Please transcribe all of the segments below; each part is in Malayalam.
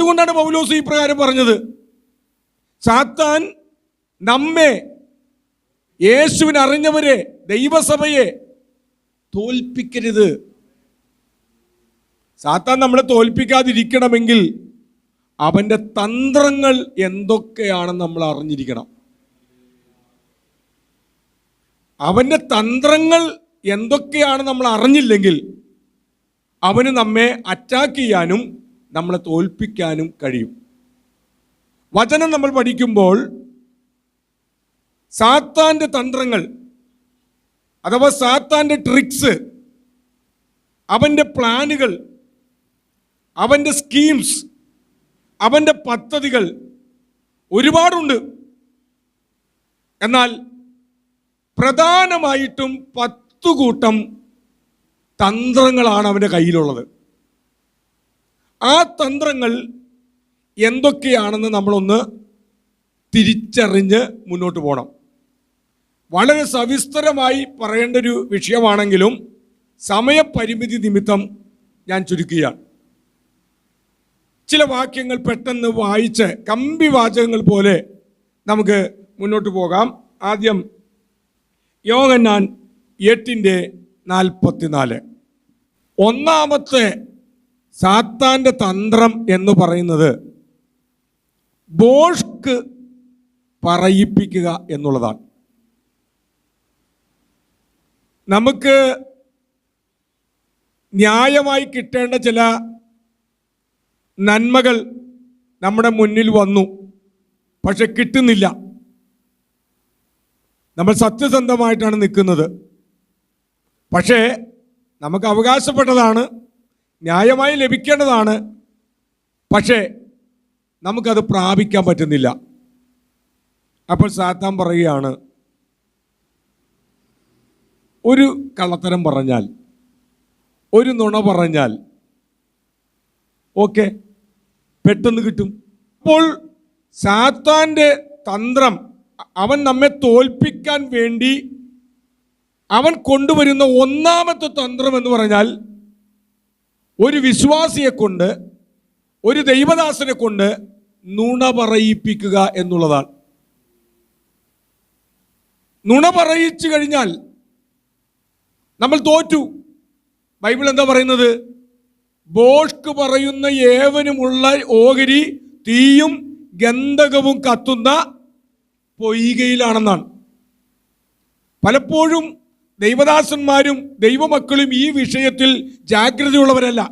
അതുകൊണ്ടാണ് പൗലോസ് ഈ പ്രകാരം പറഞ്ഞത്. സാത്താൻ നമ്മെ യേശുവിനെ അറിഞ്ഞവരെ ദൈവസഭയെ തോൽപ്പിക്കരുത്. സാത്താൻ നമ്മളെ തോൽപ്പിക്കാതിരിക്കണമെങ്കിൽ അവന്റെ തന്ത്രങ്ങൾ എന്തൊക്കെയാണെന്ന് നമ്മൾ അറിഞ്ഞിരിക്കണം. അവന്റെ തന്ത്രങ്ങൾ എന്തൊക്കെയാണ് നമ്മൾ അറിഞ്ഞില്ലെങ്കിൽ അവന് നമ്മെ അറ്റാക്ക് ചെയ്യാനും നമ്മളെ തോൽപ്പിക്കാനും കഴിയും. വചനം നമ്മൾ പഠിക്കുമ്പോൾ സാത്താന്റെ തന്ത്രങ്ങൾ അഥവാ സാത്താന്റെ ട്രിക്സ് അവന്റെ പ്ലാനുകൾ അവന്റെ സ്കീംസ് അവന്റെ പദ്ധതികൾ ഒരുപാടുണ്ട്. എന്നാൽ പ്രധാനമായിട്ടും പത്തു കൂട്ടം തന്ത്രങ്ങളാണ് അവന്റെ കയ്യിലുള്ളത്. ആ തന്ത്രങ്ങൾ എന്തൊക്കെയാണെന്ന് നമ്മളൊന്ന് തിരിച്ചറിഞ്ഞ് മുന്നോട്ട് പോകണം വളരെ സവിസ്തരമായി പറയേണ്ട ഒരു വിഷയമാണെങ്കിലും സമയപരിമിതി നിമിത്തം ഞാൻ ചുരുക്കുകയാണ്. ചില വാക്യങ്ങൾ പെട്ടെന്ന് വായിച്ച് കമ്പി വാചകങ്ങൾ പോലെ നമുക്ക് മുന്നോട്ട് പോകാം. ആദ്യം യോഗന്നാൻ എട്ടിന്റെ നാൽപ്പത്തിനാല്. ഒന്നാമത്തെ സാത്താന്റെ തന്ത്രം എന്ന് പറയുന്നത് ബോഷ്ക്ക് പറയിപ്പിക്കുക എന്നുള്ളതാണ്. നമുക്ക് ന്യായമായി കിട്ടേണ്ട ചില നന്മകൾ നമ്മുടെ മുന്നിൽ വന്നു പക്ഷെ കിട്ടുന്നില്ല. നമ്മൾ സത്യസന്ധമായിട്ടാണ് നിൽക്കുന്നത്. പക്ഷേ നമുക്ക് അവകാശപ്പെട്ടതാണ് ന്യായമായി ലഭിക്കേണ്ടതാണ്. പക്ഷേ നമുക്കത് പ്രാപിക്കാൻ പറ്റുന്നില്ല. അപ്പോൾ സാത്താൻ പറയുകയാണ് ഒരു കള്ളത്തരം പറഞ്ഞാൽ ഒരു നുണ പറഞ്ഞാൽ ഓക്കെ പെട്ടെന്ന് കിട്ടും. അപ്പോൾ സാത്താന്റെ തന്ത്രം അവൻ നമ്മെ തോൽപ്പിക്കാൻ വേണ്ടി അവൻ കൊണ്ടുവരുന്ന ഒന്നാമത്തെ തന്ത്രം എന്ന് പറഞ്ഞാൽ ഒരു വിശ്വാസിയെ കൊണ്ട് ഒരു ദൈവദാസനെ കൊണ്ട് നുണ പറയിപ്പിക്കുക എന്നുള്ളതാണ്. നുണ പറയിച്ചു കഴിഞ്ഞാൽ നമ്മൾ തോറ്റു. ബൈബിൾ എന്താ പറയുന്നത്? ബോഷ്ക്ക് പറയുന്ന ഏവനുമുള്ള ഓഹരി തീയും ഗന്ധകവും കത്തുന്ന പൊയ്കയിലാണെന്നാണ്. പലപ്പോഴും ദൈവദാസന്മാരും ദൈവമക്കളും ഈ വിഷയത്തിൽ ജാഗ്രതയുള്ളവരല്ല.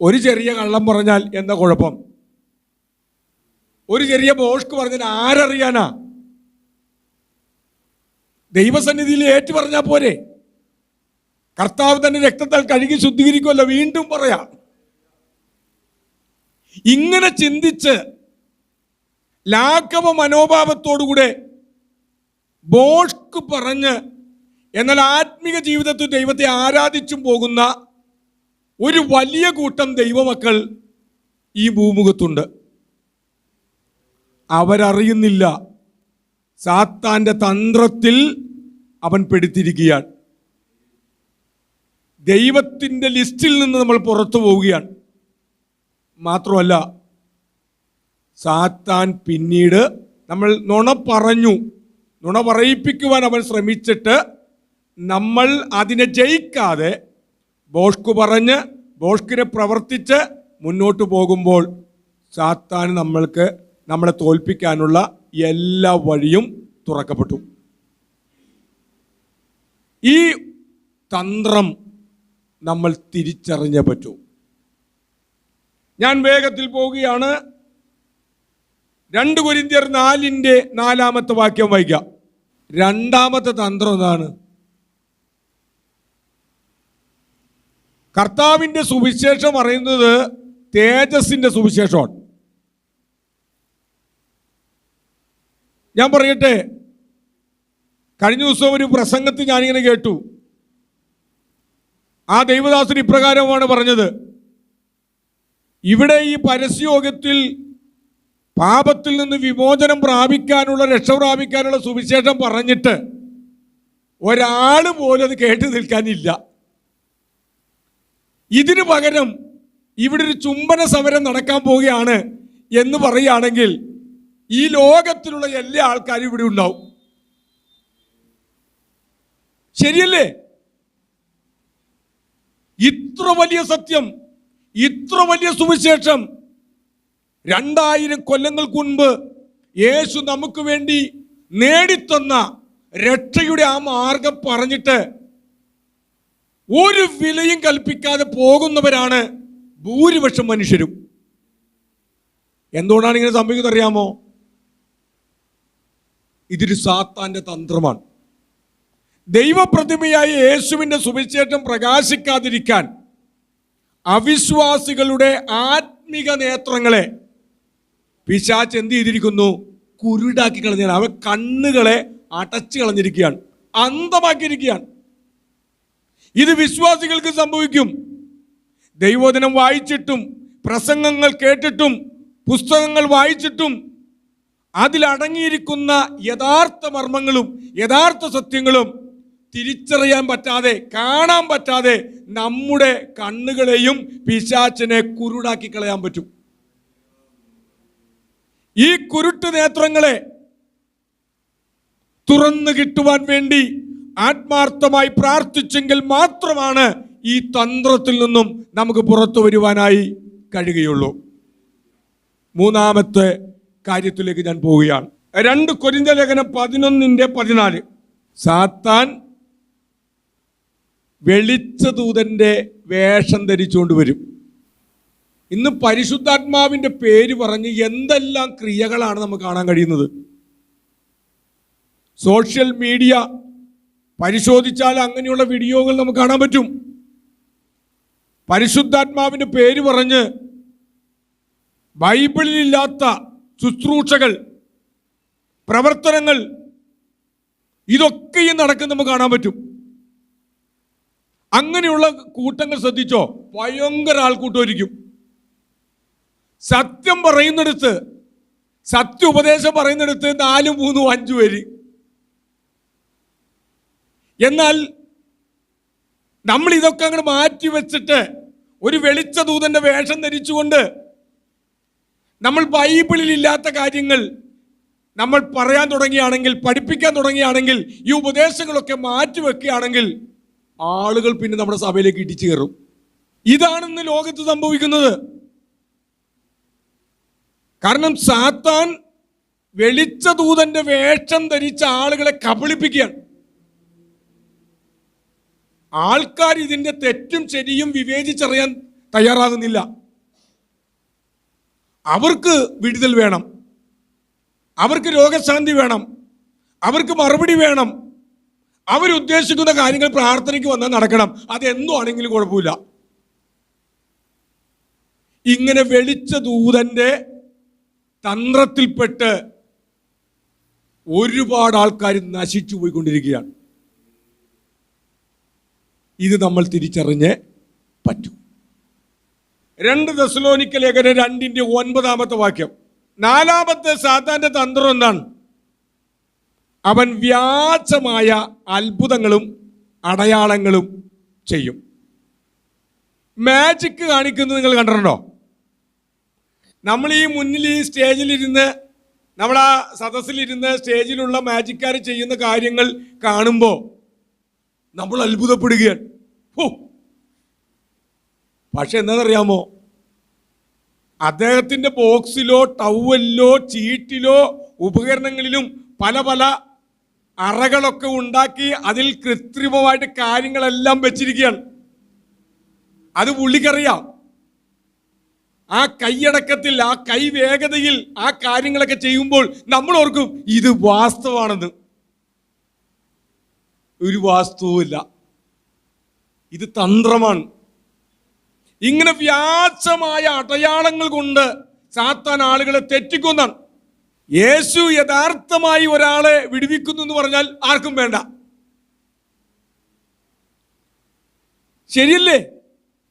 ഒരു ചെറിയ കള്ളം പറഞ്ഞാൽ എന്താ കുഴപ്പം? ഒരു ചെറിയ ബോഷ്ക്ക് പറഞ്ഞാൽ ആരറിയാനാ? ദൈവസന്നിധിയിൽ ഏറ്റു പറഞ്ഞാൽ പോരെ. കർത്താവ് തന്നെ രക്തത്താൽ കഴുകി ശുദ്ധീകരിക്കുമല്ലോ വീണ്ടും പറയാം. ഇങ്ങനെ ചിന്തിച്ച് ലാഘവ മനോഭാവത്തോടുകൂടെ ബോഷ്ക്ക് പറഞ്ഞ് എന്നാൽ ആത്മീക ജീവിതത്തിൽ ദൈവത്തെ ആരാധിച്ചും പോകുന്ന ഒരു വലിയ കൂട്ടം ദൈവമക്കൾ ഈ ഭൂമുഖത്തുണ്ട്. അവരറിയുന്നില്ല സാത്താന്റെ തന്ത്രത്തിൽ അവൻ പെടുത്തിരിക്കുകയാണ് ദൈവത്തിന്റെ ലിസ്റ്റിൽ നിന്ന് നമ്മൾ പുറത്തു പോവുകയാണ്. മാത്രമല്ല സാത്താൻ പിന്നീട് നമ്മൾ നുണ പറഞ്ഞു. നുണ പറയിപ്പിക്കുവാൻ അവൻ ശ്രമിച്ചിട്ട് നമ്മൾ അതിനെ ജയിക്കാതെ ബോഷ്കു പറഞ്ഞ് ബോഷ്കിനെ പ്രവർത്തിച്ച് മുന്നോട്ട് പോകുമ്പോൾ സാത്താൻ നമ്മൾക്ക് നമ്മളെ തോൽപ്പിക്കാനുള്ള എല്ലാ വഴിയും തുറക്കപ്പെട്ടു. ഈ തന്ത്രം നമ്മൾ തിരിച്ചറിഞ്ഞേ പറ്റൂ. ഞാൻ വേഗത്തിൽ പോവുകയാണ്. രണ്ട് കുരിന്തിയർ നാലിന്റെ നാലാമത്തെ വാക്യം വായിക്കാം. രണ്ടാമത്തെ തന്ത്രം എന്താണ്? കർത്താവിന്റെ സുവിശേഷം പറയുന്നത് തേജസ്സിന്റെ സുവിശേഷമാണ്. ഞാൻ പറയട്ടെ കഴിഞ്ഞ ദിവസം ഒരു പ്രസംഗത്തിൽ ഞാനിങ്ങനെ കേട്ടു. ആ ദൈവദാസൻ ഇപ്രകാരമാണ് പറഞ്ഞത്. ഇവിടെ ഈ പരസ്യയോഗത്തിൽ പാപത്തിൽ നിന്ന് വിമോചനം പ്രാപിക്കാനുള്ള രക്ഷ പ്രാപിക്കാനുള്ള സുവിശേഷം പറഞ്ഞിട്ട് ഒരാൾ പോലും അത് കേട്ടു നിൽക്കാനില്ല. ഇതിനു പകരം ഇവിടെ ഒരു ചുംബന സമരം നടക്കാൻ പോവുകയാണ് എന്ന് പറയുകയാണെങ്കിൽ ഈ ലോകത്തിലുള്ള എല്ലാ ആൾക്കാരും ഇവിടെ ഉണ്ടാവും. ശരിയല്ലേ? ഇത്ര വലിയ സത്യം ഇത്ര വലിയ സുവിശേഷം രണ്ടായിരം കൊല്ലങ്ങൾക്ക് മുൻപ് യേശു നമുക്ക് വേണ്ടി നേടിത്തന്ന രക്ഷയുടെ ആ മാർഗം പറഞ്ഞിട്ട് ഒരു വിലയും കൽപ്പിക്കാതെ പോകുന്നവരാണ് ഭൂരിപക്ഷം മനുഷ്യരും. എന്തുകൊണ്ടാണ് ഇങ്ങനെ സംഭവിക്കുന്നത് അറിയാമോ? ഇതൊരു സാത്താന്റെ തന്ത്രമാണ്. ദൈവപ്രതിമയായ യേശുവിന്റെ സുവിശേഷം പ്രകാശിക്കാതിരിക്കാൻ അവിശ്വാസികളുടെ ആത്മിക നേത്രങ്ങളെ പിശാച്ച് എന്ത് ചെയ്തിരിക്കുന്നു? കുരുടാക്കി കളഞ്ഞാണ് അവൻ കണ്ണുകളെ അടച്ചു കളഞ്ഞിരിക്കുകയാണ്. അന്തമാക്കിയിരിക്കുകയാണ് ഇത് വിശ്വാസികൾക്ക് സംഭവിക്കും. ദൈവദിനം വായിച്ചിട്ടും പ്രസംഗങ്ങൾ കേട്ടിട്ടും പുസ്തകങ്ങൾ വായിച്ചിട്ടും അതിലടങ്ങിയിരിക്കുന്ന യഥാർത്ഥ മർമ്മങ്ങളും യഥാർത്ഥ സത്യങ്ങളും തിരിച്ചറിയാൻ പറ്റാതെ കാണാൻ പറ്റാതെ നമ്മുടെ കണ്ണുകളെയും പിശാച്ചിനെ കുരുടാക്കി കളയാൻ പറ്റും. ഈ കുരുട്ട് നേത്രങ്ങളെ തുറന്നു കിട്ടുവാൻ വേണ്ടി ആത്മാർത്ഥമായി പ്രാർത്ഥിച്ചെങ്കിൽ മാത്രമാണ് ഈ തന്ത്രത്തിൽ നിന്നും നമുക്ക് പുറത്തു വരുവാനായി കഴിയുകയുള്ളൂ. മൂന്നാമത്തെ കാര്യത്തിലേക്ക് ഞാൻ പോവുകയാണ്. രണ്ട് കൊരിന്ത ലേഖനം പതിനൊന്നിന്റെ പതിനാല്. സാത്താൻ വെളിച്ചദൂതന്റെ വേഷം ധരിച്ചുകൊണ്ട് വരും. ഇന്ന് പരിശുദ്ധാത്മാവിന്റെ പേര് പറഞ്ഞ് എന്തെല്ലാം ക്രിയകളാണ് നമുക്ക് കാണാൻ കഴിയുന്നത്? സോഷ്യൽ മീഡിയ പരിശോധിച്ചാൽ അങ്ങനെയുള്ള വീഡിയോകൾ നമുക്ക് കാണാൻ പറ്റും. പരിശുദ്ധാത്മാവിന്റെ പേര് പറഞ്ഞ് ബൈബിളിലില്ലാത്ത ശുശ്രൂഷകൾ പ്രവർത്തനങ്ങൾ ഇതൊക്കെയും നടക്കുന്ന നമുക്ക് കാണാൻ പറ്റും. അങ്ങനെയുള്ള കൂട്ടങ്ങൾ ശ്രദ്ധിച്ചോ? ഭയങ്കര ആൾക്കൂട്ടമായിരിക്കും. സത്യം പറയുന്നിടത്ത് സത്യ ഉപദേശം പറയുന്നിടത്ത് നാലും മൂന്നും അഞ്ചു പേര്. എന്നാൽ നമ്മൾ ഇതൊക്കെ അങ്ങോട്ട് മാറ്റി വെച്ചിട്ട് ഒരു വെളിച്ച ദൂതന്റെ വേഷം ധരിച്ചുകൊണ്ട് നമ്മൾ ബൈബിളിൽ ഇല്ലാത്ത കാര്യങ്ങൾ നമ്മൾ പറയാൻ തുടങ്ങിയാണെങ്കിൽ പഠിപ്പിക്കാൻ തുടങ്ങിയാണെങ്കിൽ ഈ ഉപദേശങ്ങളൊക്കെ മാറ്റി വെക്കുകയാണെങ്കിൽ ആളുകൾ പിന്നെ നമ്മുടെ സഭയിലേക്ക് ഇടിച്ചു കയറും. ഇതാണെന്ന് ലോകത്ത് സംഭവിക്കുന്നത്. കാരണം സാത്താൻ വെളിച്ച ദൂതന്റെ വേഷം ധരിച്ച ആളുകളെ കബളിപ്പിക്കുകയാണ്. ആൾക്കാർ ഇതിന്റെ തെറ്റും ശരിയും വിവേചിച്ചറിയാൻ തയ്യാറാകുന്നില്ല. അവർക്ക് വിടുതൽ വേണം. അവർക്ക് രോഗശാന്തി വേണം. അവർക്ക് മറുപടി വേണം. അവരുദ്ദേശിക്കുന്ന കാര്യങ്ങൾ പ്രാർത്ഥനയ്ക്ക് വന്നാൽ നടക്കണം. അതെന്തോ ആണെങ്കിലും കുഴപ്പമില്ല. ഇങ്ങനെ വെളിച്ച ദൂതന്റെ തന്ത്രത്തിൽപ്പെട്ട് ഒരുപാട് ആൾക്കാർ നശിച്ചു പോയിക്കൊണ്ടിരിക്കുകയാണ്. ഇത് നമ്മൾ തിരിച്ചറിഞ്ഞ് പറ്റൂ. രണ്ട് ദസലോനിക്ക ലേഖന രണ്ടിന്റെ ഒൻപതാമത്തെ വാക്യം. നാലാമത്തെ സാത്താന്റെ തന്ത്രം എന്താണ്? അവൻ വ്യാജമായ അത്ഭുതങ്ങളും അടയാളങ്ങളും ചെയ്യും. മാജിക്ക് കാണിക്കുന്നത് നിങ്ങൾ കണ്ടിട്ടുണ്ടോ? നമ്മൾ ഈ മുന്നിൽ ഈ സ്റ്റേജിലിരുന്ന് നമ്മൾ ആ സദസ്സിലിരുന്ന് സ്റ്റേജിലുള്ള മാജിക്കാർ ചെയ്യുന്ന കാര്യങ്ങൾ കാണുമ്പോൾ നമ്മൾ അത്ഭുതപ്പെടുകയാണ്. ഓ പക്ഷെ എന്താണെന്നറിയാമോ? അദ്ദേഹത്തിന്റെ ബോക്സിലോ ടവലിലോ ചീട്ടിലോ ഉപകരണങ്ങളിലും പല പല അറകളൊക്കെ ഉണ്ടാക്കി അതിൽ കൃത്രിമമായിട്ട് കാര്യങ്ങളെല്ലാം വെച്ചിരിക്കുകയാണ്. അത് പുള്ളിക്കറിയാം. ആ കൈയടക്കത്തിൽ ആ കൈ വേഗതയിൽ ആ കാര്യങ്ങളൊക്കെ ചെയ്യുമ്പോൾ നമ്മൾ ഓർക്കും ഇത് വാസ്തവാണെന്ന്. ഒരു വാസ്തുവില്ല ഇത് തന്ത്രമാണ്. ഇങ്ങനെ വ്യാജമായ അടയാളങ്ങൾ കൊണ്ട് സാത്താൻ ആളുകളെ തെറ്റിക്കുന്നതാണ്. യേശു യഥാർത്ഥമായി ഒരാളെ വിടുവിക്കുന്നു എന്ന് പറഞ്ഞാൽ ആർക്കും വേണ്ട. ശരിയല്ലേ?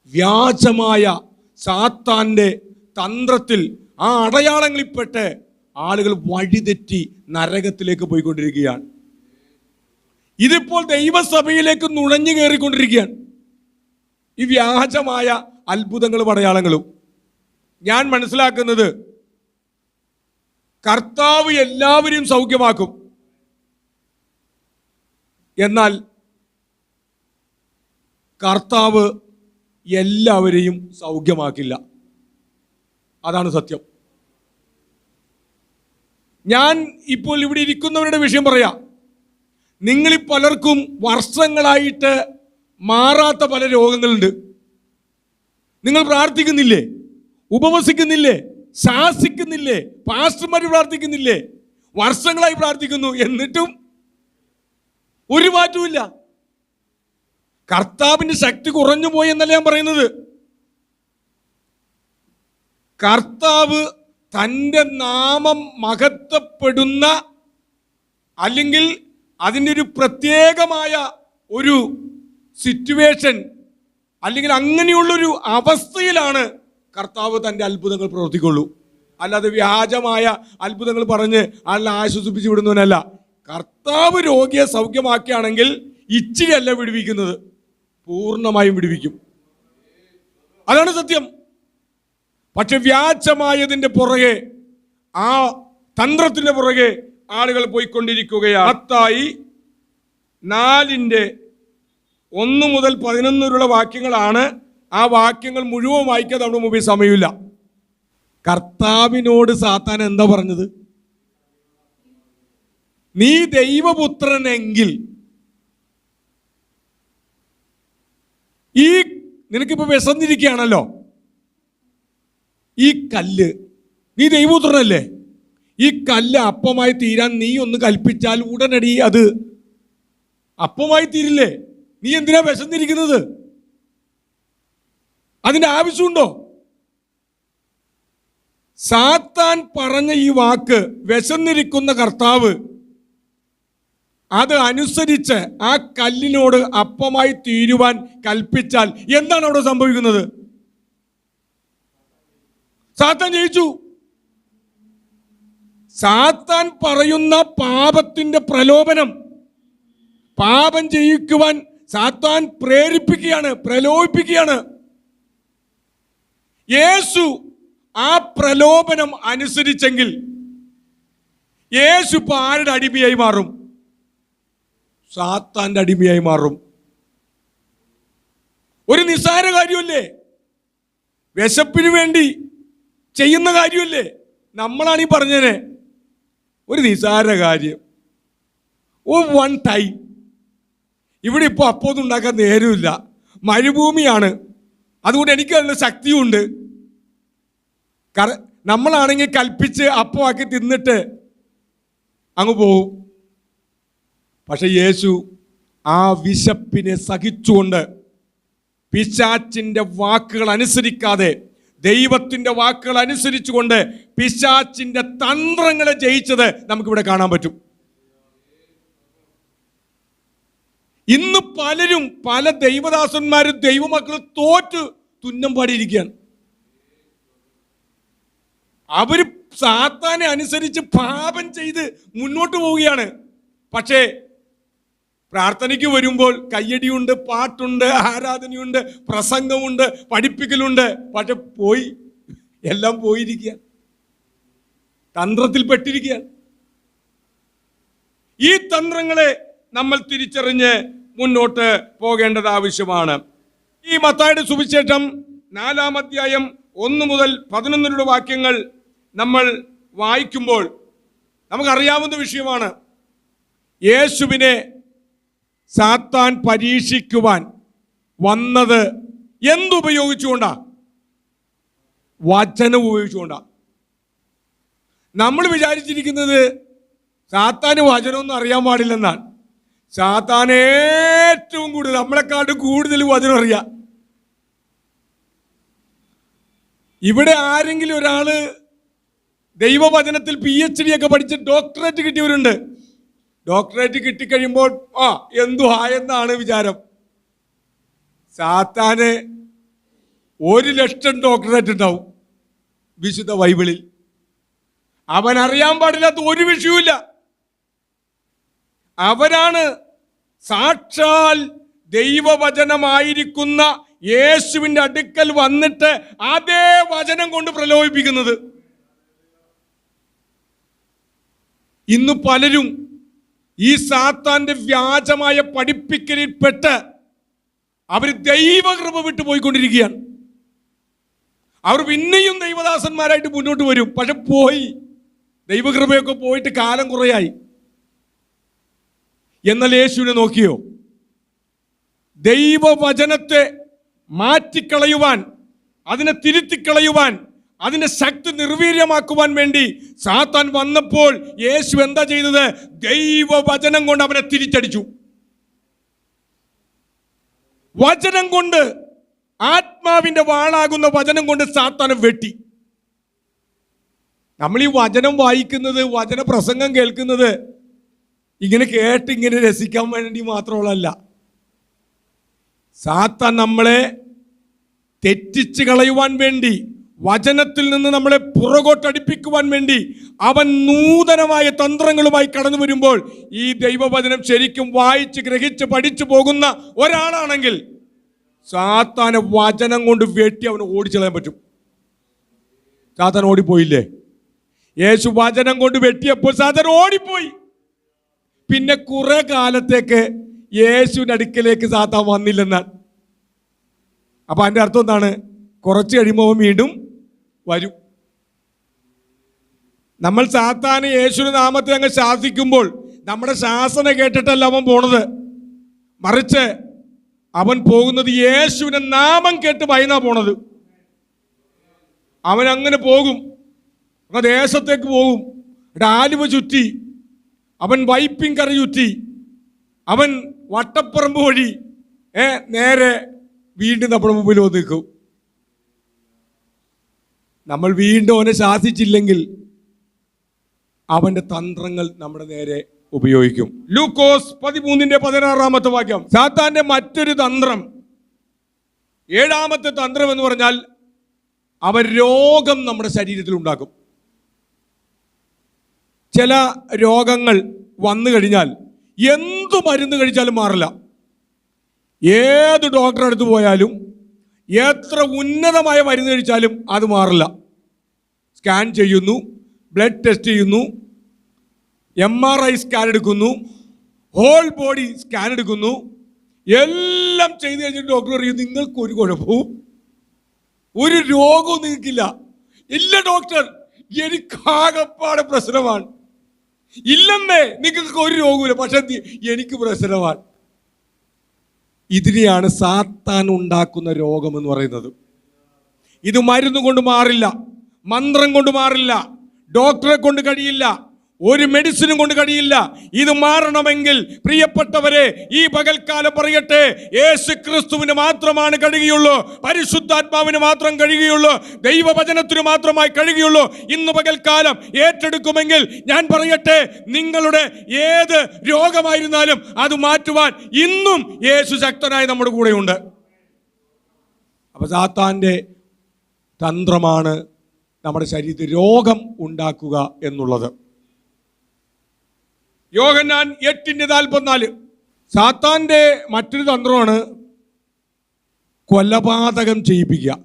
വ്യാജമായ സാത്താന്റെ തന്ത്രത്തിൽ ആ അടയാളങ്ങളിൽപ്പെട്ട് ആളുകൾ വഴിതെറ്റി നരകത്തിലേക്ക് പോയിക്കൊണ്ടിരിക്കുകയാണ്. ഇതിപ്പോൾ ദൈവസഭയിലേക്ക് നുഴഞ്ഞു കയറിക്കൊണ്ടിരിക്കുകയാണ്. ഈ വ്യാജമായ അത്ഭുതങ്ങളും അടയാളങ്ങളും. ഞാൻ മനസ്സിലാക്കുന്നത് കർത്താവ് എല്ലാവരെയും സൗഖ്യമാക്കും. എന്നാൽ കർത്താവ് എല്ലാവരെയും സൗഖ്യമാക്കില്ല. അതാണ് സത്യം. ഞാൻ ഇപ്പോൾ ഇവിടെ ഇരിക്കുന്നവരുടെ വിഷയം പറയാം. നിങ്ങളിൽ പലർക്കും വർഷങ്ങളായിട്ട് മാറാത്ത പല രോഗങ്ങളുണ്ട്. നിങ്ങൾ പ്രാർത്ഥിക്കുന്നില്ലേ? ഉപവസിക്കുന്നില്ലേ? ശാസിക്കുന്നില്ലേ? പാസ്റ്റർമാർ പ്രാർത്ഥിക്കുന്നില്ലേ? വർഷങ്ങളായി പ്രാർത്ഥിക്കുന്നു. എന്നിട്ടും ഒരു മാറ്റവുമില്ല. കർത്താവിന്റെ ശക്തി കുറഞ്ഞു പോയി എന്നല്ല ഞാൻ പറയുന്നത്. കർത്താവ് തന്റെ നാമം മഹത്വപ്പെടുന്ന അല്ലെങ്കിൽ അതിന്റെ ഒരു പ്രത്യേകമായ ഒരു സിറ്റുവേഷൻ അല്ലെങ്കിൽ അങ്ങനെയുള്ളൊരു അവസ്ഥയിലാണ് കർത്താവ് തന്റെ അത്ഭുതങ്ങൾ പ്രവർത്തിക്കുള്ളൂ. അല്ലാതെ വ്യാജമായ അത്ഭുതങ്ങൾ പറഞ്ഞ് ആളെ ആശ്വസിപ്പിച്ച് വിടുന്നവനല്ല. കർത്താവ് രോഗിയെ സൗഖ്യമാക്കുകയാണെങ്കിൽ ഇച്ചിരി അല്ല വിടുവിക്കുന്നത്. പൂർണമായും വിടുവിക്കും. അതാണ് സത്യം. പക്ഷെ വ്യാജമായതിന്റെ പുറകെ ആ തന്ത്രത്തിന്റെ പുറകെ ആളുകൾ പോയിക്കൊണ്ടിരിക്കുകയാണ്. അത്തായി നാലിന്റെ ഒന്ന് മുതൽ പതിനൊന്ന് വരെയുള്ള വാക്യങ്ങളാണ് ആ വാക്യങ്ങൾ മുഴുവൻ വായിക്കാൻ നമ്മുടെ മുമ്പിൽ സമയമില്ല. കർത്താവിനോട് സാത്താൻ എന്താ പറഞ്ഞത്? നീ ദൈവപുത്രനെങ്കിൽ ഈ നിനക്കിപ്പോ വിശന്നിരിക്കുകയാണല്ലോ. ഈ കല്ല് നീ ദൈവപുത്രനല്ലേ? ഈ കല്ല് അപ്പമായി തീരാൻ നീ ഒന്ന് കൽപ്പിച്ചാൽ ഉടനടി അത് അപ്പമായി തീരില്ലേ? നീ എന്തിനാ വിശന്നിരിക്കുന്നത്? അതിന്റെ ആവശ്യമുണ്ടോ? സാത്താൻ പറഞ്ഞ ഈ വാക്ക് വിശന്നിരിക്കുന്ന കർത്താവ് അത് അനുസരിച്ച് ആ കല്ലിനോട് അപ്പമായി തീരുവാൻ കൽപ്പിച്ചാൽ എന്താണ് അവിടെ സംഭവിക്കുന്നത്? സാത്താൻ ജയിച്ചു. സാത്താൻ പറയുന്ന പാപത്തിന്റെ പ്രലോഭനം പാപം ചെയ്യിക്കുവാൻ സാത്താൻ പ്രേരിപ്പിക്കുകയാണ് പ്രലോഭിപ്പിക്കുകയാണ്. യേശു ആ പ്രലോഭനം അനുസരിച്ചെങ്കിൽ യേശു ഇപ്പൊ ആരുടെ അടിമയായി മാറും? സാത്താന്റെ അടിമയായി മാറും. ഒരു നിസ്സാര കാര്യമല്ലേ? വിശപ്പിന് വേണ്ടി ചെയ്യുന്ന കാര്യമല്ലേ? നമ്മളാണ് ഈ പറഞ്ഞേനെ. ഒരു നിസാര കാര്യം. ഓ വൺ ടൈം ഇവിടെ ഇപ്പോൾ അപ്പോന്നും ഉണ്ടാക്കാൻ നേരമില്ല. മരുഭൂമിയാണ്. അതുകൊണ്ട് എനിക്ക് അതിന്റെ ശക്തിയുണ്ട്. കറ നമ്മളാണെങ്കിൽ കൽപ്പിച്ച് അപ്പമാക്കി തിന്നിട്ട് അങ്ങ് പോവും പക്ഷെ യേശു ആ വിശപ്പിനെ സഹിച്ചുകൊണ്ട് പിശാച്ചിന്റെ വാക്കുകൾ അനുസരിക്കാതെ ദൈവത്തിന്റെ വാക്കുകൾ അനുസരിച്ചുകൊണ്ട് പിശാച്ചിന്റെ തന്ത്രങ്ങളെ ജയിച്ചത് നമുക്കിവിടെ കാണാൻ പറ്റും. ഇന്ന് പലരും പല ദൈവദാസന്മാരും ദൈവമക്കൾ തോറ്റ് തുന്നം പാടിയിരിക്കുകയാണ്. അവർ സാത്താനെ അനുസരിച്ച് പാപം ചെയ്ത് മുന്നോട്ട് പോവുകയാണ്. പക്ഷേ പ്രാർത്ഥനയ്ക്ക് വരുമ്പോൾ കയ്യടിയുണ്ട് പാട്ടുണ്ട് ആരാധനയുണ്ട് പ്രസംഗമുണ്ട് പഠിപ്പിക്കലുണ്ട്. പക്ഷെ പോയി എല്ലാം പോയിരിക്കുക തന്ത്രത്തിൽ പെട്ടിരിക്കുകയാണ് ഈ തന്ത്രങ്ങളെ നമ്മൾ തിരിച്ചറിഞ്ഞ് മുന്നോട്ട് പോകേണ്ടത് ആവശ്യമാണ്. ഈ മത്തായുടെ സുവിശേഷം നാലാം അധ്യായം ഒന്ന് മുതൽ പതിനൊന്നിലുള്ള വാക്യങ്ങൾ നമ്മൾ വായിക്കുമ്പോൾ നമുക്കറിയാവുന്ന വിഷയമാണ്. യേശുവിനെ സാത്താൻ പരീക്ഷിക്കുവാൻ വന്നത് എന്തുപയോഗിച്ചുകൊണ്ടാ? വചനം ഉപയോഗിച്ചുകൊണ്ടാ. നമ്മൾ വിചാരിച്ചിരിക്കുന്നത് സാത്താന് വചനമൊന്നും അറിയാൻ പാടില്ലെന്നാണ്. സാത്താൻ ഏറ്റവും കൂടുതൽ നമ്മളെക്കാട്ടും കൂടുതൽ വചനം അറിയാം. ഇവിടെ ആരെങ്കിലും ഒരാൾ ദൈവവചനത്തിൽ പി എച്ച് ഡി ഒക്കെ പഠിച്ച് ഡോക്ടറേറ്റ് കിട്ടിയവരുണ്ട്. ഡോക്ടറേറ്റ് കിട്ടിക്കഴിയുമ്പോൾ ആ എന്തു ഹായെന്നാണ് വിചാരം. സാത്താന് ഒരു ലക്ഷം ഡോക്ടറേറ്റ് ഉണ്ടാവും വിശുദ്ധ ബൈബിളിൽ. അവൻ അറിയാൻ പാടില്ലാത്ത ഒരു വിഷയവുമില്ല. അവരാണ് സാക്ഷാൽ ദൈവവചനമായിരിക്കുന്ന യേശുവിന്റെ അടുക്കൽ വന്നിട്ട് അതേ വചനം കൊണ്ട് പ്രലോഭിപ്പിക്കുന്നത്. ഇന്ന് പലരും ഈ സാത്താന്റെ വ്യാജമായ പഠിപ്പിക്കലിൽ പെട്ട് അവർ ദൈവകൃപ വിട്ടു പോയിക്കൊണ്ടിരിക്കുകയാണ്. അവർ പിന്നെയും ദൈവദാസന്മാരായിട്ട് മുന്നോട്ട് വരും. പക്ഷെ പോയി. ദൈവകൃപയൊക്കെ പോയിട്ട് കാലം കുറയായി. എന്നാൽ യേശുവിനെ നോക്കിയോ? ദൈവവചനത്തെ മാറ്റിക്കളയുവാൻ അതിനെ തിരുത്തിക്കളയുവാൻ അതിന്റെ ശക്തി നിർവീര്യമാക്കുവാൻ വേണ്ടി സാത്താൻ വന്നപ്പോൾ യേശു എന്താ ചെയ്തത്? ദൈവവചനം കൊണ്ട് അവനെ തിരിച്ചടിച്ചു. വചനം കൊണ്ട് ആത്മാവിന്റെ വാളാകുന്ന വചനം കൊണ്ട് സാത്താനം വെട്ടി. നമ്മൾ ഈ വചനം വായിക്കുന്നത് വചന പ്രസംഗം കേൾക്കുന്നത് ഇങ്ങനെ കേട്ട് ഇങ്ങനെ രസിക്കാൻ വേണ്ടി മാത്രമുള്ളതല്ല. സാത്താൻ നമ്മളെ തെറ്റിച്ച് കളയുവാൻ വേണ്ടി വചനത്തിൽ നിന്ന് നമ്മളെ പുറകോട്ടടിപ്പിക്കുവാൻ വേണ്ടി അവൻ നൂതനമായ തന്ത്രങ്ങളുമായി കടന്നു വരുമ്പോൾ ഈ ദൈവവചനം ശരിക്കും വായിച്ച് ഗ്രഹിച്ച് പഠിച്ചു പോകുന്ന ഒരാളാണെങ്കിൽ സാത്താനെ വചനം കൊണ്ട് വെട്ടി അവന് ഓടിച്ചെളയാൻ പറ്റും. സാത്താൻ ഓടിപ്പോയില്ലേ? യേശു വചനം കൊണ്ട് വെട്ടിയപ്പോൾ സാത്താൻ ഓടിപ്പോയി. പിന്നെ കുറെ കാലത്തേക്ക് യേശുവിന്റെ അടുക്കലേക്ക് സാത്താൻ വന്നില്ലെന്നാണ്. അപ്പൊ അതിന്റെ അർത്ഥം എന്താണ്? കുറച്ച് കഴിയുമ്പോൾ വീണ്ടും വരും. നമ്മൾ സാത്താന് യേശുവിന് നാമത്തെ അങ്ങ് ശാസിക്കുമ്പോൾ നമ്മുടെ ശാസന കേട്ടിട്ടല്ല അവൻ പോണത്. മറിച്ച് അവൻ പോകുന്നത് യേശുവിനെ നാമം കേട്ട് ഭയന്നാ പോണത്. അവൻ അങ്ങനെ പോകും. അങ്ങ് ദേശത്തേക്ക് പോകും. ഇവിടെ ആലുവ ചുറ്റി. അവൻ വൈപ്പിൻ കറി ചുറ്റി. അവൻ വട്ടപ്പറമ്പ് വഴി ഏ നേരെ വീണ്ടും നമ്മുടെ മുമ്പിൽ വന്നിരിക്കും നമ്മൾ വീണ്ടും അവനെ ശാസിച്ചില്ലെങ്കിൽ അവന്റെ തന്ത്രങ്ങൾ നമ്മുടെ നേരെ ഉപയോഗിക്കും. ലൂക്കോസ് പതിമൂന്നിന്റെ പതിനാറാമത്തെ വാക്യം. സാത്താന്റെ മറ്റൊരു തന്ത്രം ഏഴാമത്തെ തന്ത്രം എന്ന് പറഞ്ഞാൽ അവൻ രോഗം നമ്മുടെ ശരീരത്തിൽ ഉണ്ടാക്കും. ചില രോഗങ്ങൾ വന്നു കഴിഞ്ഞാൽ എന്തു മരുന്ന് കഴിച്ചാലും മാറില്ല. ഏത് ഡോക്ടറെ അടുത്ത് പോയാലും എത്ര ഉന്നതമായ മരുന്ന് കഴിച്ചാലും അത് മാറില്ല. സ്കാൻ ചെയ്യുന്നു ബ്ലഡ് ടെസ്റ്റ് ചെയ്യുന്നു എം ആർ ഐ സ്കാൻ എടുക്കുന്നു ഹോൾ ബോഡി സ്കാൻ എടുക്കുന്നു എല്ലാം ചെയ്തു കഴിഞ്ഞിട്ട് ഡോക്ടർ പറയും നിങ്ങൾക്ക് ഒരു കുഴപ്പവും ഒരു രോഗവും നിങ്ങൾക്കില്ല. ഇല്ല ഡോക്ടർ എനിക്കാകപ്പാടെ പ്രശ്നമാണ്. ഇല്ലെന്നേ നിങ്ങൾക്ക് ഒരു രോഗമില്ല പക്ഷെ എനിക്ക് പ്രശ്നമാണ്. ഇതിനെയാണ് സാത്താൻ ഉണ്ടാക്കുന്ന രോഗം എന്ന് പറയുന്നത്. ഇത് മരുന്ന് കൊണ്ട് മാറില്ല മന്ത്രം കൊണ്ട് മാറില്ല ഡോക്ടറെ കൊണ്ട് കഴിയില്ല ഒരു മെഡിസിനും കൊണ്ട് കഴിയില്ല. ഇത് മാറണമെങ്കിൽ പ്രിയപ്പെട്ടവരെ ഈ പകൽക്കാലം പറയട്ടെ യേശു ക്രിസ്തുവിന് മാത്രമാണ് കഴിയുള്ളൂ പരിശുദ്ധാത്മാവിന് മാത്രം കഴിയുള്ളൂ ദൈവവചനത്തിന് മാത്രമായി കഴിയുള്ളൂ ഇന്ന് പകൽക്കാലം ഏറ്റെടുക്കുമെങ്കിൽ ഞാൻ പറയട്ടെ നിങ്ങളുടെ ഏത് രോഗമായിരുന്നാലും അത് മാറ്റുവാൻ ഇന്നും യേശു ശക്തനായി നമ്മുടെ കൂടെയുണ്ട്. അപ്പൊ സാത്താന്റെ തന്ത്രമാണ് നമ്മുടെ ശരീരത്തിൽ രോഗം ഉണ്ടാക്കുക എന്നുള്ളത്. യോഹന്നാൻ എട്ടിന്റെ നാൽപ്പത്തിനാല്. സാത്താന്റെ മറ്റൊരു തന്ത്രമാണ് കൊലപാതകം ചെയ്യിപ്പിക്കുക.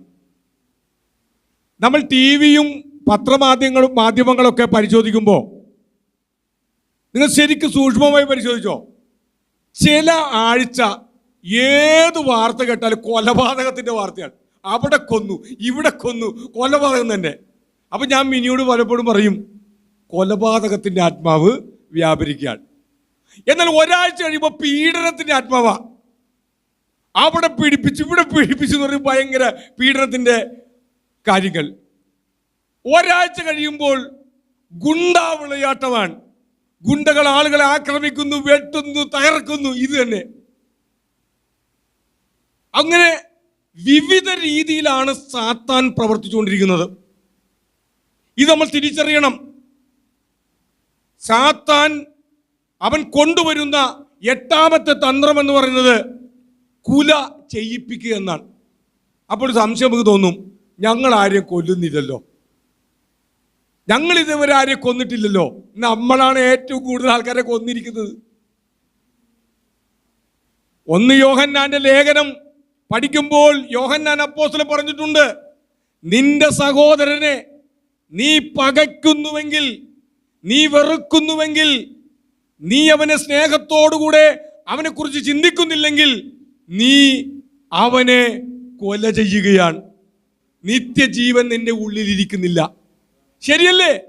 നമ്മൾ ടി വിയും പത്രമാധ്യമങ്ങളും മാധ്യമങ്ങളൊക്കെ പരിശോധിക്കുമ്പോൾ നിങ്ങൾ ശരിക്കും സൂക്ഷ്മമായി പരിശോധിച്ചോ? ചില ആഴ്ച ഏത് വാർത്ത കേട്ടാലും കൊലപാതകത്തിന്റെ വാർത്തയാണ്. അവിടെ കൊന്നു ഇവിടെ കൊന്നു കൊലപാതകം തന്നെ. അപ്പൊ ഞാൻ മിനിയോട് പലപ്പോഴും പറയും കൊലപാതകത്തിന്റെ ആത്മാവ് വ്യാപരിക്കുകയാണ്. എന്നാൽ ഒരാഴ്ച കഴിയുമ്പോൾ പീഡനത്തിന്റെ ആത്മാവ. അവിടെ പീഡിപ്പിച്ചു ഇവിടെ പീഡിപ്പിച്ചു എന്ന് പറയും ഭയങ്കര പീഡനത്തിന്റെ കാര്യങ്ങൾ. ഒരാഴ്ച കഴിയുമ്പോൾ ഗുണ്ടാ വിളയാട്ടമാണ്. ഗുണ്ടകൾ ആളുകളെ ആക്രമിക്കുന്നു വെട്ടുന്നു തകർക്കുന്നു ഇത് തന്നെ. അങ്ങനെ വിവിധ രീതിയിലാണ് സാത്താൻ പ്രവർത്തിച്ചുകൊണ്ടിരിക്കുന്നത്. ഇത് നമ്മൾ തിരിച്ചറിയണം. സാത്താൻ അവൻ കൊണ്ടുവരുന്ന എട്ടാമത്തെ തന്ത്രം എന്ന് പറയുന്നത് കുല ചെയ്യിപ്പിക്കുക എന്നാണ്. അപ്പോൾ ഒരു സംശയം നമുക്ക് തോന്നും ഞങ്ങൾ ആരെയും കൊല്ലുന്നില്ലല്ലോ. ഞങ്ങൾ ഇതുവരെ ആരെയും കൊന്നിട്ടില്ലല്ലോ. നമ്മളാണ് ഏറ്റവും കൂടുതൽ ആൾക്കാരെ കൊന്നിരിക്കുന്നത്. ഒന്ന് യോഹന്നാന്റെ ലേഖനം പഠിക്കുമ്പോൾ യോഹന്നാൻ അപ്പോസ്തലൻ പറഞ്ഞിട്ടുണ്ട് നിന്റെ സഹോദരനെ നീ പകയ്ക്കുന്നുവെങ്കിൽ നീ വെറുക്കുന്നുവെങ്കിൽ നീ അവനെ സ്നേഹത്തോടുകൂടെ അവനെക്കുറിച്ച് ചിന്തിക്കുന്നില്ലെങ്കിൽ നീ അവനെ കൊല ചെയ്യുകയാണ്. നിത്യജീവൻ നിന്റെ ഉള്ളിലിരിക്കുന്നില്ല. ശരിയല്ലേ?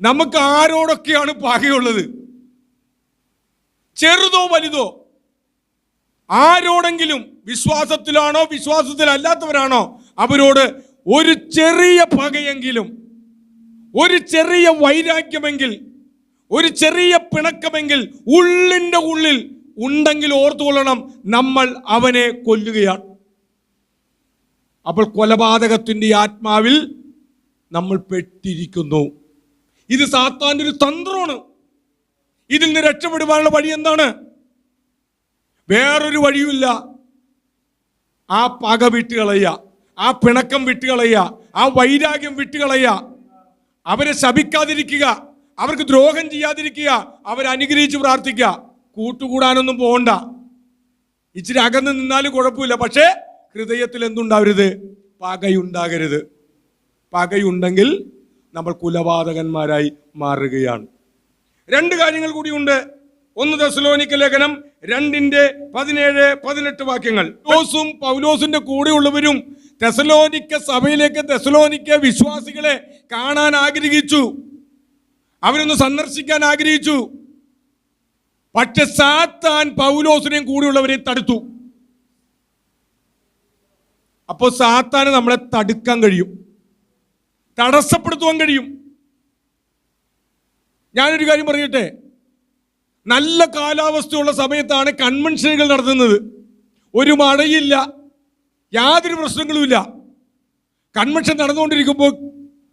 നമുക്ക് ആരോടൊക്കെയാണ് പകയുള്ളത്? ചെറുതോ വലുതോ? ആരോടെങ്കിലും വിശ്വാസത്തിലാണോ വിശ്വാസത്തിലല്ലാത്തവരാണോ? അവരോട് ഒരു ചെറിയ പകയെങ്കിലും ഒരു ചെറിയ വൈരാഗ്യമെങ്കിൽ ഒരു ചെറിയ പിണക്കമെങ്കിൽ ഉള്ളിന്റെ ഉള്ളിൽ ഉണ്ടെങ്കിൽ ഓർത്തുകൊള്ളണം നമ്മൾ അവനെ കൊല്ലുകയാണ്. അപ്പോൾ കൊലപാതകത്തിന്റെ ആത്മാവിൽ നമ്മൾ പെട്ടിരിക്കുന്നു. ഇത് സാത്താന്റെ ഒരു തന്ത്രമാണ്. ഇതിൽ നിന്ന് രക്ഷപ്പെടുവാനുള്ള വഴി എന്താണ്? വേറൊരു വഴിയുമില്ല. ആ പക വിട്ടുകളയ്യ ആ പിണക്കം വിട്ടുകളയ്യ ആ വൈരാഗ്യം വിട്ടുകളയുക അവരെ ശപിക്കാതിരിക്കുക അവർക്ക് ദ്രോഹം ചെയ്യാതിരിക്കുക അവരെ അനുഗ്രഹിച്ച് പ്രാർത്ഥിക്കുക. കൂട്ടുകൂടാനൊന്നും പോകണ്ട. ഇച്ചിരി അകന്ന് നിന്നാലും കുഴപ്പമില്ല. പക്ഷേ ഹൃദയത്തിൽ എന്തുണ്ടാവരുത്? പകയുണ്ടാകരുത്. പകയുണ്ടെങ്കിൽ നമ്മൾ കുലപാതകന്മാരായി മാറുകയാണ്. രണ്ട് കാര്യങ്ങൾ കൂടിയുണ്ട്. ഒന്ന് ദസലോനിക്ക ലേഖനം രണ്ടിന്റെ പതിനേഴ് പതിനെട്ട് വാക്യങ്ങൾ. പൗലോസും പൗലോസിന്റെ കൂടെയുള്ളവരും തെസലോനിക്ക സഭയിലേക്ക് തെസലോനിക്ക വിശ്വാസികളെ കാണാൻ ആഗ്രഹിച്ചു. അവരൊന്ന് സന്ദർശിക്കാൻ ആഗ്രഹിച്ചു. പക്ഷെ സാത്താൻ പൗലോസിനെയും കൂടെയുള്ളവരെ തടുത്തു. അപ്പോൾ സാത്താന് നമ്മളെ തടുക്കാൻ കഴിയും. തടസ്സപ്പെടുത്തുവാൻ കഴിയും. ഞാനൊരു കാര്യം പറയട്ടെ. നല്ല കാലാവസ്ഥയുള്ള സമയത്താണ് കൺവെൻഷനുകൾ നടത്തുന്നത്. ഒരു മഴയില്ല. യാതൊരു പ്രശ്നങ്ങളുമില്ല. കൺവെൻഷൻ നടന്നുകൊണ്ടിരിക്കുമ്പോൾ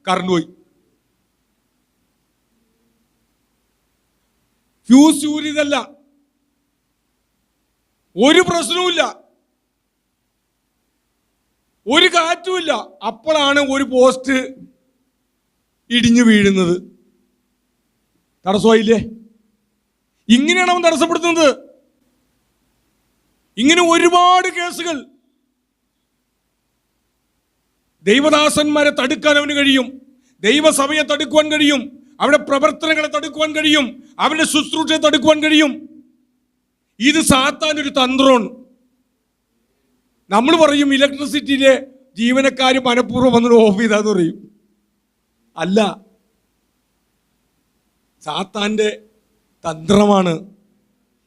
കറണ്ട് പോയി. ഫ്യൂസ് ഊരിയതല്ല. ഒരു പ്രശ്നവുമില്ല. ഒരു കാറ്റുമില്ല. അപ്പോഴാണ് ഒരു പോസ്റ്റ് ഇടിഞ്ഞു വീഴുന്നത്. തടസ്സമായില്ലേ? ഇങ്ങനെയാണ് അവൻ തടസ്സപ്പെടുത്തുന്നത്. ഇങ്ങനെ ഒരുപാട് കേസുകൾ ദൈവദാസന്മാരെ തടുക്കാൻ അവന് കഴിയും. ദൈവസഭയെ തടുക്കുവാൻ കഴിയും. അവരുടെ പ്രവർത്തനങ്ങളെ തടുക്കുവാൻ കഴിയും. അവരുടെ ശുശ്രൂഷയെ തടുക്കുവാൻ കഴിയും. ഇത് സാത്താൻ ഒരു തന്ത്രമാണ്. നമ്മൾ പറയും ഇലക്ട്രിസിറ്റിയിലെ ജീവനക്കാർ മനഃപൂർവം വന്നിട്ട് ഓഫ് ചെയ്താന്ന് പറയും. അല്ല. സാത്താന്റെ തന്ത്രമാണ്.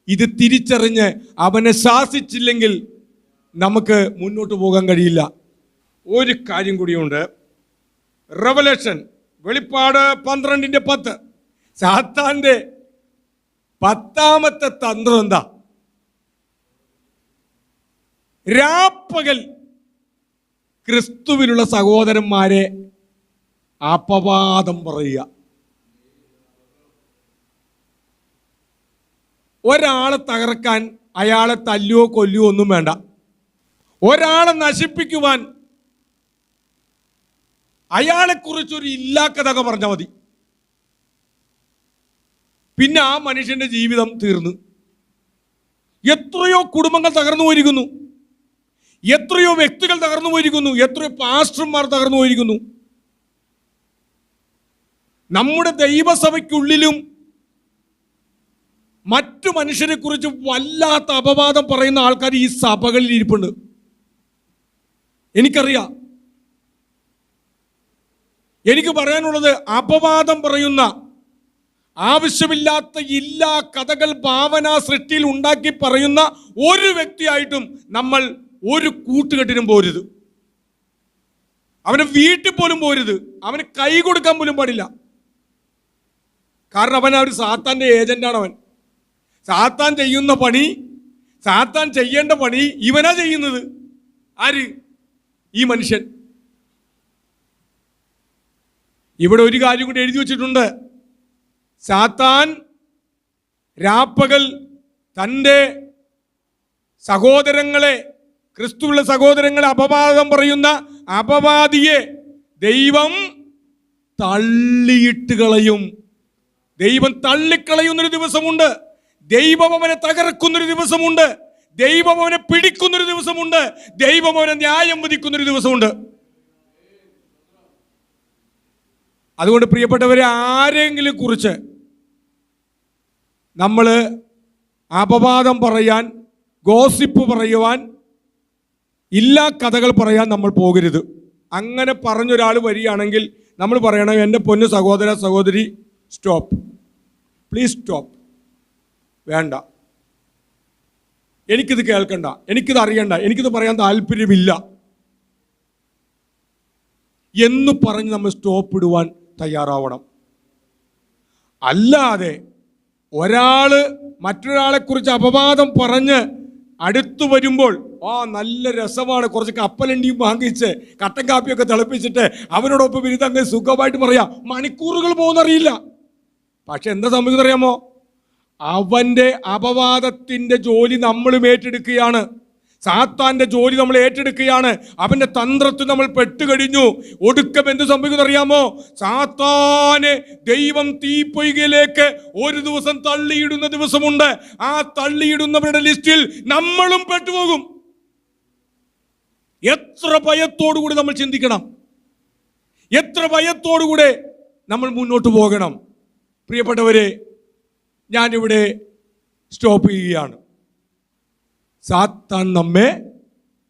ഇത് തിരിച്ചറിഞ്ഞ് അവനെ ശാസിച്ചില്ലെങ്കിൽ നമുക്ക് മുന്നോട്ട് പോകാൻ കഴിയില്ല. ഒരു കാര്യം കൂടിയുണ്ട്. റവലേഷൻ വെളിപ്പാട് പന്ത്രണ്ടിന്റെ പത്ത്. സാത്താന്റെ പത്താമത്തെ തന്ത്രം എന്താ? രാപ്പകൽ ക്രിസ്തുവിലുള്ള സഹോദരന്മാരെ അപവാദം പറയുക. ഒരാളെ തകർക്കാൻ അയാളെ തല്ലുവോ കൊല്ലുവോ ഒന്നും വേണ്ട. ഒരാളെ നശിപ്പിക്കുവാൻ അയാളെക്കുറിച്ചൊരു ഇല്ലാക്കഥക പറഞ്ഞാൽ മതി. പിന്നെ ആ മനുഷ്യന്റെ ജീവിതം തീർന്നു. എത്രയോ കുടുംബങ്ങൾ തകർന്നു പോയിരിക്കുന്നു. എത്രയോ വ്യക്തികൾ തകർന്നു പോയിരിക്കുന്നു. എത്രയോ പാസ്റ്റർമാർ തകർന്നു പോയിരിക്കുന്നു. നമ്മുടെ ദൈവസഭയ്ക്കുള്ളിലും മറ്റു മനുഷ്യരെ കുറിച്ച് വല്ലാത്ത അപവാദം പറയുന്ന ആൾക്കാർ ഈ സഭകളിൽ ഇരിപ്പുണ്ട്. എനിക്കറിയാം. എനിക്ക് പറയാനുള്ളത് അപവാദം പറയുന്ന ആവശ്യമില്ലാത്ത ഇല്ലാ കഥകൾ ഭാവന സൃഷ്ടിയിൽ ഉണ്ടാക്കി പറയുന്ന ഒരു വ്യക്തിയായിട്ടും നമ്മൾ ഒരു കൂട്ടുകെട്ടിനും പോരുത്. അവന് വീട്ടിൽ പോലും പോരുത്. അവന് കൈ കൊടുക്കാൻ പോലും പാടില്ല. കാരണം അവൻ ആ ഒരു സാത്താന്റെ ഏജന്റാണ് അവൻ. സാത്താൻ ചെയ്യുന്ന പണി സാത്താൻ ചെയ്യേണ്ട പണി ഇവനാ ചെയ്യുന്നത്. ആര്? ഈ മനുഷ്യൻ. ഇവിടെ ഒരു കാര്യം കൂടി എഴുതി വച്ചിട്ടുണ്ട്. സാത്താൻ രാപ്പകൽ തന്റെ സഹോദരങ്ങളെ ക്രിസ്തുവിലെ സഹോദരങ്ങളെ അപവാദം പറയുന്ന അപവാദിയെ ദൈവം തള്ളിയിട്ട് കളയും. ദൈവം തള്ളിക്കളയുന്നൊരു ദിവസമുണ്ട്. ദൈവം അവനെ തകർക്കുന്നൊരു ദിവസമുണ്ട്. ദൈവം അവനെ പിടിക്കുന്നൊരു ദിവസമുണ്ട്. ദൈവം അവനെ ന്യായം വിധിക്കുന്നൊരു ദിവസമുണ്ട്. അതുകൊണ്ട് പ്രിയപ്പെട്ടവരെ ആരെങ്കിലും കുറിച്ച് നമ്മൾ അപവാദം പറയാൻ ഗോസിപ്പ് പറയുവാൻ ഇല്ലാ കഥകൾ പറയാൻ നമ്മൾ പോകരുത്. അങ്ങനെ പറഞ്ഞൊരാൾ വരികയാണെങ്കിൽ നമ്മൾ പറയണം എന്റെ പൊന്നു സഹോദര സഹോദരി സ്റ്റോപ്പ്. Please stop. വേണ്ട. എനിക്കിത് കേൾക്കണ്ട. എനിക്കിത് അറിയണ്ട. എനിക്കിത് പറയാൻ താല്പര്യമില്ല. എന്ന് പറഞ്ഞ് നമ്മൾ സ്റ്റോപ്പ് ഇടുവാൻ തയ്യാറാവണം. അല്ലാതെ ഒരാൾ മറ്റൊരാളെക്കുറിച്ച് അപവാദം പറഞ്ഞ് അടുത്തു വരുമ്പോൾ ആ നല്ല രസമാണ്. കുറച്ച് കപ്പലണ്ടിയും വാങ്ങിച്ച് കട്ടൻ കാപ്പിയൊക്കെ തിളപ്പിച്ചിട്ട് അവനോടൊപ്പം ഇരുന്ന് അങ്ങ് സുഖമായിട്ട് പറയാം. മണിക്കൂറുകൾ പോകുന്നറിയില്ല. പക്ഷെ എന്താ സംഭവിച്ചറിയാമോ അറിയാമോ അവന്റെ അപവാദത്തിന്റെ ജോലി നമ്മളും ഏറ്റെടുക്കുകയാണ്. സാത്താന്റെ ജോലി നമ്മൾ ഏറ്റെടുക്കുകയാണ്. അവന്റെ തന്ത്രത്തിൽ നമ്മൾ പെട്ടുകഴിഞ്ഞു. ഒടുക്കം എന്ത് സംഭവിക്കുന്നു അറിയാമോ? സാത്താനെ ദൈവം തീപ്പൊയ്കയിലേക്ക് ഒരു ദിവസം തള്ളിയിടുന്ന ദിവസമുണ്ട്. ആ തള്ളിയിടുന്നവരുടെ ലിസ്റ്റിൽ നമ്മളും പെട്ടുപോകും. എത്ര ഭയത്തോടുകൂടി നമ്മൾ ചിന്തിക്കണം. എത്ര ഭയത്തോടുകൂടെ നമ്മൾ മുന്നോട്ട് പോകണം. പ്രിയപ്പെട്ടവരെ ഞാനിവിടെ സ്റ്റോപ്പ് ചെയ്യുകയാണ്. സാത്താൻ നമ്മെ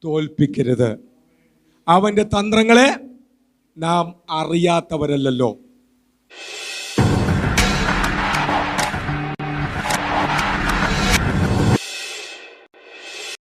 തോൽപ്പിക്കരുത്. അവന്റെ തന്ത്രങ്ങളെ നാം അറിയാത്തവരല്ലല്ലോ.